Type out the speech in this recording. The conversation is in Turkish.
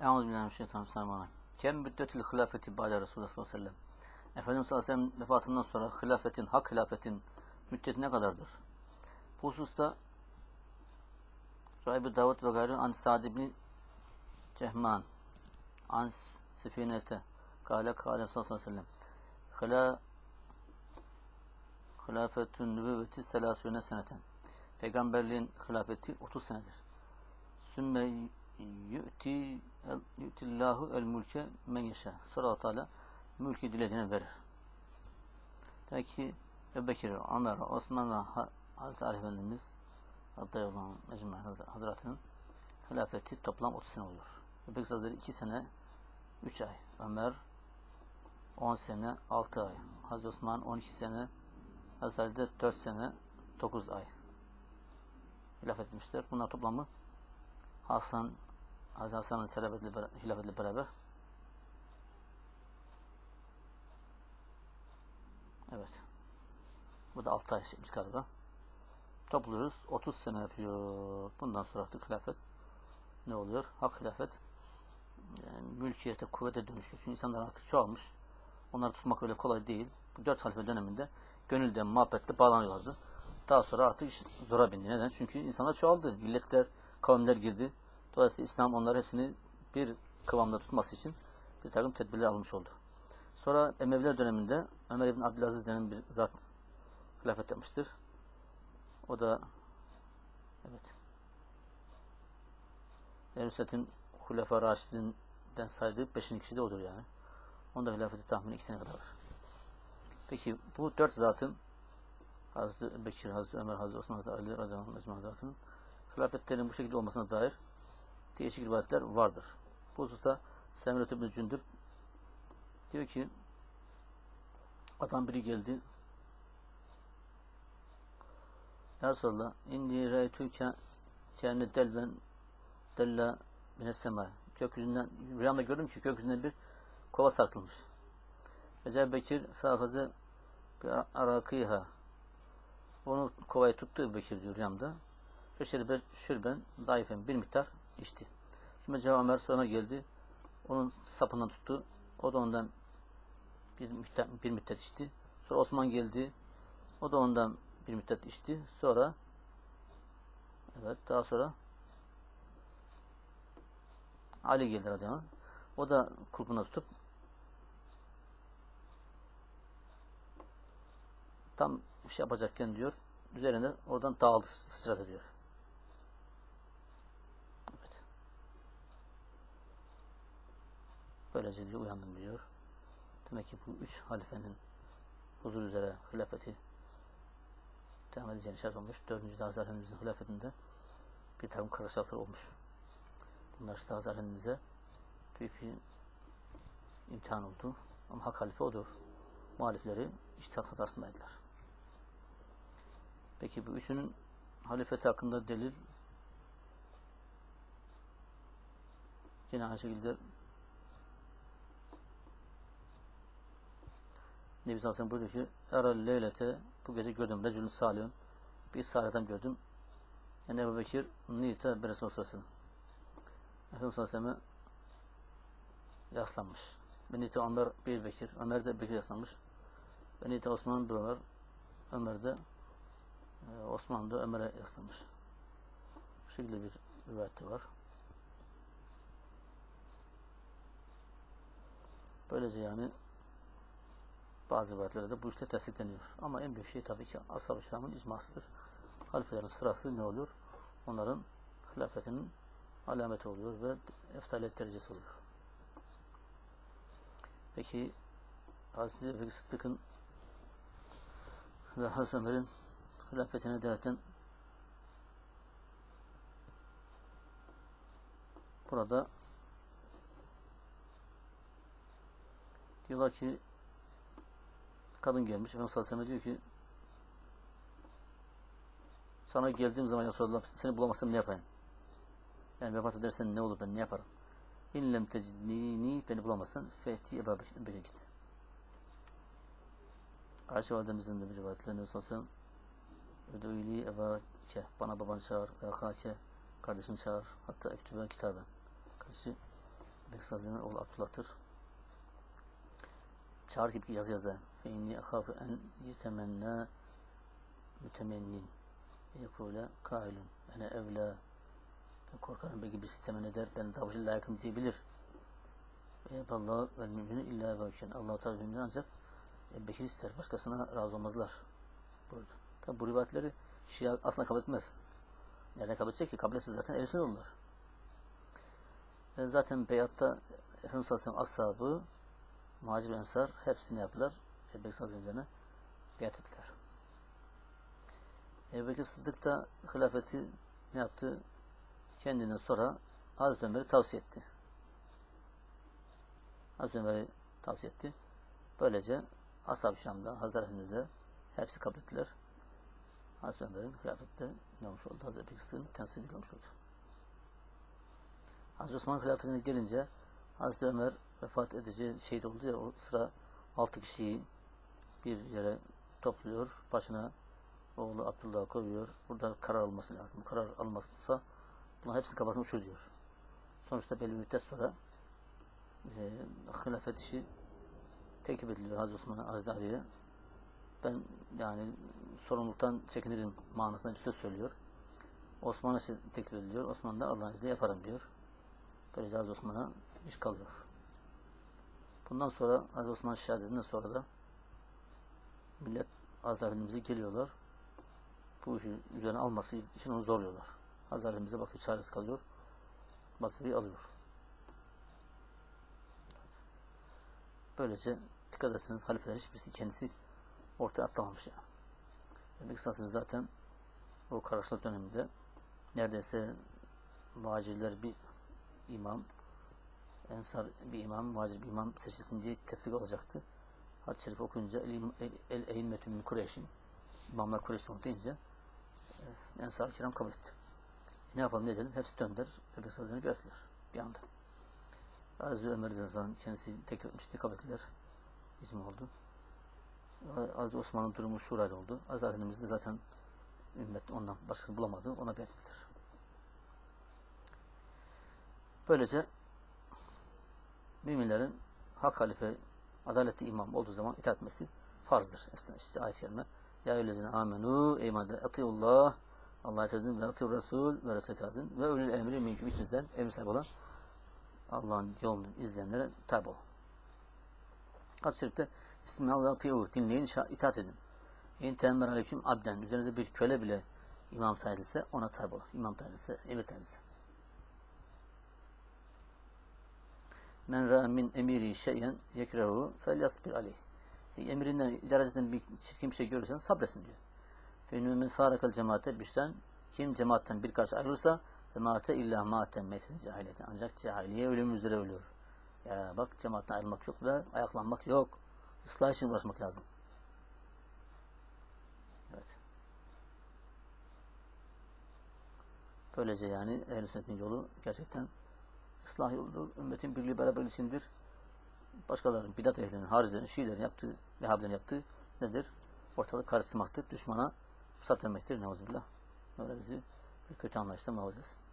Euzubillahimineşşeytanirracim. Kem müddetil hilafeti ba'de Resulullah sallallahu aleyhi ve sellem. Efendimiz sallallahu aleyhi ve sellem vefatından sonra hilafetin, hak hilafetin müddeti ne kadardır? Bu hususta Rahibi Davud ve gayrı an Sa'd ibn Cehman an Sifinete kâle kâle sallallahu aleyhi ve sellem Hila hilafetün nübüvveti selasüne seneten Peygamberliğin hilafeti 30 senedir. Sümme yu'ti yu'tillahu el mülke men yeşâ. Sonra Allah Teala mülkü dilediğine verir. Ta ki Ebu Ömer, Osman ve Hazreti Ali Efendimiz adayı olan Mecmur Hazretleri'nin toplam 30 sene oluyor. Ebu Bekir Hazretleri 2 sene 3 ay. Ömer 10 sene 6 ay. Hazreti Osman 12 sene Hazreti Ali de 4 sene 9 ay hilafet etmişler. Bunlar toplamı Hasan Hazreti Hasan'ın hilafetle beraber Evet. Bu da 6 ay şeymiş galiba. Topluyoruz. 30 sene yapıyor. Bundan sonra artık hilafet ne oluyor? Hak hilafet yani mülkiyete, kuvvete dönüşüyor. Çünkü insanlar artık çoğalmış. Onları tutmak öyle kolay değil. Bu dört halife döneminde gönülden, muhabbetle bağlanıyorlardı. Daha sonra artık iş zora bindi. Neden? Çünkü insanlar çoğaldı. Milletler, kavimler girdi. Dolayısıyla İslam onları hepsini bir kıvamda tutması için bir takım tedbirler almış oldu. Sonra Emeviler döneminde Ömer İbn Abdülaziz denen bir zat hilafet yapmıştır. O da evet Ehl-i Hulefa Raşid'inden saydığı 5. kişi de odur yani. Onda hilafeti tahmini 2 sene kadar var. Peki bu dört zatın Hazreti Bekir, Hazreti Ömer, Hazreti Osman, Hazreti Ali radıyallahu anh mecmu hazretinin hilafetlerinin bu şekilde olmasına dair değişik rivayetler vardır. Bu hususta Semret İbn Cündüb diyor ki adam biri geldi Ya Resulallah inni reytü kendi delven della mines sema gökyüzünden rüyamda gördüm ki gökyüzünden bir kova sarkılmış. Recep Bekir fâfazı bir arakiha onu kovayı tuttu Bekir diyor rüyamda. Ve şerbe şürben zayıfen bir miktar içti. Şimdi Cevap Ömer sonra geldi. Onun sapından tuttu. O da ondan bir müddet, bir müddet içti. Sonra Osman geldi. O da ondan bir müddet içti. Sonra evet daha sonra Ali geldi radıyallahu anh. O da kulpuna tutup tam şey yapacakken diyor üzerine oradan dağıldı sıçradı diyor. Evet. Böylece diyor uyandım diyor. Demek ki bu üç halifenin huzur üzere hilafeti devam edeceğini şart olmuş. Dördüncü de Hazreti Efendimizin hilafetinde bir takım karışıklıklar olmuş. Bunlar işte Hazreti Efendimiz'e büyük bir imtihan oldu. Ama hak halife odur. Muhalifleri iştihat hatasındaydılar. Peki bu üçünün halifeti hakkında delil yine aynı şekilde Nebi sallallahu buyuruyor ki Eral leylete bu gece gördüm Reculun salihun bir adam gördüm. Yani Ebu Bekir niyete bir Resul sallallahu Efendimiz sallallahu yaslanmış. Benite Ömer bir Bekir. Ömer de Bekir yaslanmış. Benite Osman bir Ömer. Ömer de e, Osman da Ömer'e yaslanmış. Bu şekilde bir rivayette var. Böylece yani bazı rivayetlerde bu işte tasdikleniyor. Ama en büyük şey tabii ki ashab-ı kiramın icmasıdır. Halifelerin sırası ne olur? Onların hilafetinin alameti oluyor ve eftalet derecesi oluyor. Peki Hazreti Ebu Sıddık'ın ve Hazreti Ömer'in hilafetine devletin burada diyorlar ki kadın gelmiş Efendimiz sallallahu diyor ki sana geldiğim zaman ya Resulallah seni bulamazsam ne yapayım? Yani vefat edersen ne olur ben ne yaparım? İnlem tecidnini beni bulamazsan fehti Ebu Bekir'e git. Ayşe validemizin de bir rivayetlerinde Efendimiz sallallahu Ödü'li evake. Bana babanı çağır. Ve akake. Kardeşini çağır. Hatta ektübe kitaben. Kardeşi Bekir Hazretleri'nin oğlu Abdullah'tır. Çağır gibi yazı yazı. Fe inni akhafu en yetemenna mütemennin. Yekule kailun. Ene evla. Korkarım belki birisi temenni eder. Ben davacı layıkım diyebilir. Eyvallah vel mümini illa vevken. Allah-u Teala müminler ancak e, Bekir ister. Başkasına razı olmazlar. Buyurdu. Tabi bu rivayetleri Şia aslında kabul etmez. Nereden kabul edecek ki? Kabul etse zaten ehl olurlar. E, zaten beyatta Efendimiz Aleyhisselam ashabı muhacir ve ensar hepsini yaptılar. Ebu Bekir Hazretleri'ne beyat ettiler. Ebu Sıddık da hilafeti ne yaptı? Kendinden sonra Hazreti Ömer'i tavsiye etti. Hazreti Ömer'i tavsiye etti. Böylece Ashab-ı Kiram'da, Hazreti Efendimiz'de hepsi kabul ettiler. Hazreti Ömer'in hilafette ne olmuş oldu? Hazreti Bekir Sıddık'ın temsil olmuş oldu. Hazreti Osman hilafetine gelince Hazreti Ömer vefat edici şehit oldu ya o sıra altı kişiyi bir yere topluyor. Başına oğlu Abdullah koyuyor. Burada karar alması lazım. Karar almazsa bunlar hepsinin kafasını uçuruyor. Sonuçta belli bir müddet sonra e, hilafet işi teklif ediliyor Hazreti Osman'a, Hazreti Ali'ye. Ben yani sorumluluktan çekinirim manasında bir söz söylüyor. Osman'a teklif ediliyor. Osman da Allah'ın izniyle yaparım diyor. Böylece Hazreti Osman'a iş kalıyor. Bundan sonra Hazreti Osman şehadetinden sonra da millet Hazreti Efendimiz'e geliyorlar. Bu işi üzerine alması için onu zorluyorlar. Hazreti Efendimiz'e bakıyor çaresiz kalıyor. Basri'yi alıyor. Böylece dikkat ederseniz halifeler hiçbirisi kendisi ortaya atlamamış yani. Demek ki zaten o kararlılık döneminde neredeyse muhacirler bir imam, ensar bir imam, muhacir bir imam seçilsin diye tefrik olacaktı. Hadis-i Şerif okuyunca el eğimmetü min Kureyş'in imamlar Kureyş'te onu deyince e, ensar kiram kabul etti. E, ne yapalım ne edelim? Hepsi döndüler. Öbür sazlarını gösterdiler bir anda. Hazreti Ömer zaten kendisi teklif etmişti, kabul ettiler. İzmi oldu. Hazreti Osman'ın durumu şurayla oldu. Hazreti Efendimiz de zaten ümmet ondan başkasını bulamadı. Ona biat ettiler. Böylece müminlerin hak halife adaletli imam olduğu zaman itaat etmesi farzdır. Esna işte ayet yerine. Ya eyyühellezine amenu eymade atiyullah Allah'a itaat edin ve atiyur Resul ve Resul itaat edin ve ölül emri minküm içinizden emir sahibi olan Allah'ın yolunu izleyenlere tabi olun. Hadis-i Şerif'te ve atiyu dinleyin, itaat edin. İn teemmer aleyküm abden. Üzerinize bir köle bile imam edilse ona tabi olun. İmam edilse, emir tayin Men ra'a min emiri şeyen yekrehu fel yasbir aleyh. E, emirinden, idaresinden bir çirkin bir şey görürsen sabresin diyor. Fenü min farakal cemaate bişten kim cemaatten bir karşı ayrılırsa ve mate illa maten metin cahiliyeti. Ancak cahiliye ölüm üzere ölüyor. Ya bak cemaatten ayrılmak yok ve ayaklanmak yok. Islah için uğraşmak lazım. Evet. Böylece yani ehl sünnetin yolu gerçekten ıslah yoludur. Ümmetin birliği beraber içindir. Başkalarının, bidat ehlinin, haricilerin, şiilerin yaptığı, Vehhabilerin yaptığı nedir? Ortalık karıştırmaktır. Düşmana fırsat vermektir. Neuzubillah. Böyle bizi bir kötü anlayıştan muhafaza etsin.